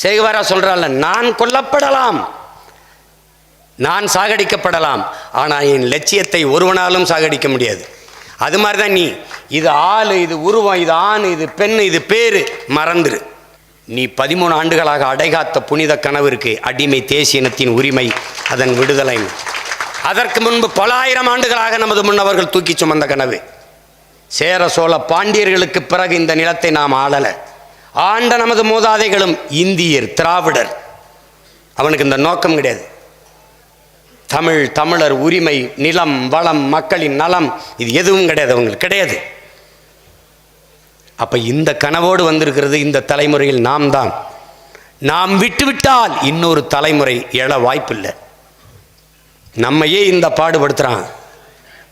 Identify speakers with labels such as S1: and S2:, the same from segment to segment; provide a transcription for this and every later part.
S1: சேகுவாரா சொல்றாள் நான் கொல்லப்படலாம். நான் சாகடிக்கப்படலாம். ஆனால் என் லட்சியத்தை ஒருவனாலும் சாகடிக்க முடியாது. அது மாதிரி தான் நீ. இது ஆள் இது உருவம் இது ஆண் இது பெண் இது பேர். மறந்துரு. நீ பதிமூணு ஆண்டுகளாக அடைகாத்த புனித கனவிற்கு அடிமை தேசியனத்தின் உரிமை அதன் விடுதலை. அதற்கு முன்பு பல ஆயிரம் ஆண்டுகளாக நமது முன்னவர்கள் தூக்கி சுமந்த கனவு. சேர சோழ பாண்டியர்களுக்கு பிறகு இந்த நிலத்தை நாம் ஆளல. ஆண்ட நமது மூதாதைகளும் இந்தியர் திராவிடர். அவனுக்கு இந்த நோக்கம் கிடையாது. தமிழ் தமிழர் உரிமை நிலம் வளம் மக்களின் நலம் இது எதுவும் கிடையாது அவங்களுக்கு கிடையாது. அப்ப இந்த கனவோடு வந்திருக்கிறது இந்த தலைமுறையில் நாம் தான். நாம் விட்டுவிட்டால் இன்னொரு தலைமுறை எழ வாய்ப்பில்லை. நம்மையே இந்த பாடுபடுத்துறான்.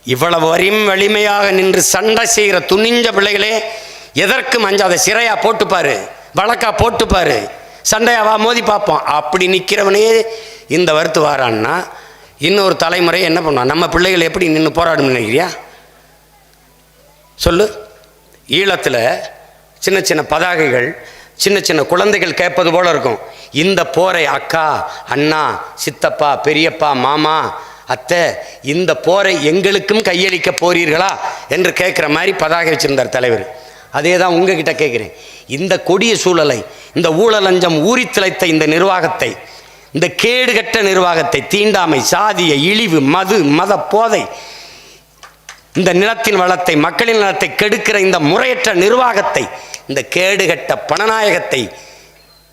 S1: இவ்வளவு வரையும் வலிமையாக நின்று சண்டை செய்கிற துணிஞ்ச பிள்ளைகளே எதற்கும் அஞ்சாத சிறையா போட்டுப்பாரு வழக்கா போட்டுப்பாரு. சண்டையாவா மோதி பார்ப்போம். அப்படி நிற்கிறவனே இந்த வருத்து வாரான்னா இன்னொரு தலைமுறை என்ன பண்ணுவான் நம்ம பிள்ளைகள் எப்படி நின்று போராடும் நினைக்கிறியா? சொல்லு. ஈழத்தில் சின்ன சின்ன பதாகைகள் சின்ன சின்ன குழந்தைகள் கேட்பது போல இருக்கும். இந்த போரை அக்கா அண்ணா சித்தப்பா பெரியப்பா மாமா அத்தை இந்த போரை எங்களுக்கும் கையளிக்க போறீர்களா? என்று கேட்குற மாதிரி பதாகை வச்சுருந்தார் தலைவர். அதே தான் உங்ககிட்ட கேட்குறேன். இந்த கொடிய சூழலை இந்த ஊழலஞ்சம் ஊறி திளைத்த இந்த நிர்வாகத்தை இந்த கேடுகட்ட நிர்வாகத்தை தீண்டாமை சாதிய இழிவு மது மத போதை இந்த நிலத்தின் வளத்தை மக்களின் நலத்தை கெடுக்கிற இந்த முறையற்ற நிர்வாகத்தை இந்த கேடுகட்ட பணநாயகத்தை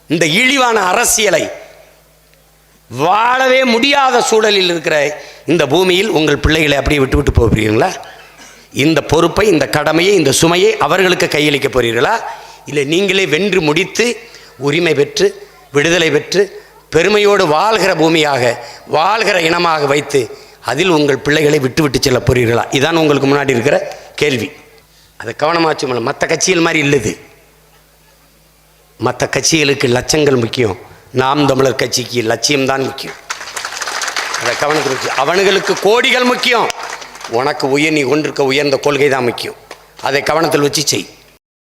S1: இந்த இழிவான அரசியலை வாழவே முடியாத சூழலில் இருக்கிற இந்த பூமியில் உங்கள் பிள்ளைகளை அப்படியே விட்டு விட்டு போகிறீங்களா இந்த பொறுப்பை இந்த கடமையை இந்த சுமையை அவர்களுக்கு கையளிக்க போகிறீர்களா இல்லை நீங்களே வென்று முடித்து உரிமை பெற்று விடுதலை பெற்று பெருமையோடு வாழ்கிற பூமியாக வாழ்கிற இனமாக வைத்து அதில் உங்கள் பிள்ளைகளை விட்டு விட்டு செல்ல போகிறீர்களா இதான் உங்களுக்கு முன்னாடி இருக்கிற கேள்வி. அதை கவனமாச்சு மற்ற கட்சிகள் மாதிரி இல்லது. மற்ற கட்சிகளுக்கு லட்சங்கள் முக்கியம். நாம் தமிழர் கட்சிக்கு லட்சியம்தான் முக்கியம். அதை கவனத்தில் அவனுங்களுக்கு கோடிகள் முக்கியம். உனக்கு உயர் நீ கொண்டிருக்க உயர்ந்த கொள்கை தான் முக்கியம். அதை கவனத்தில் வச்சு செய்.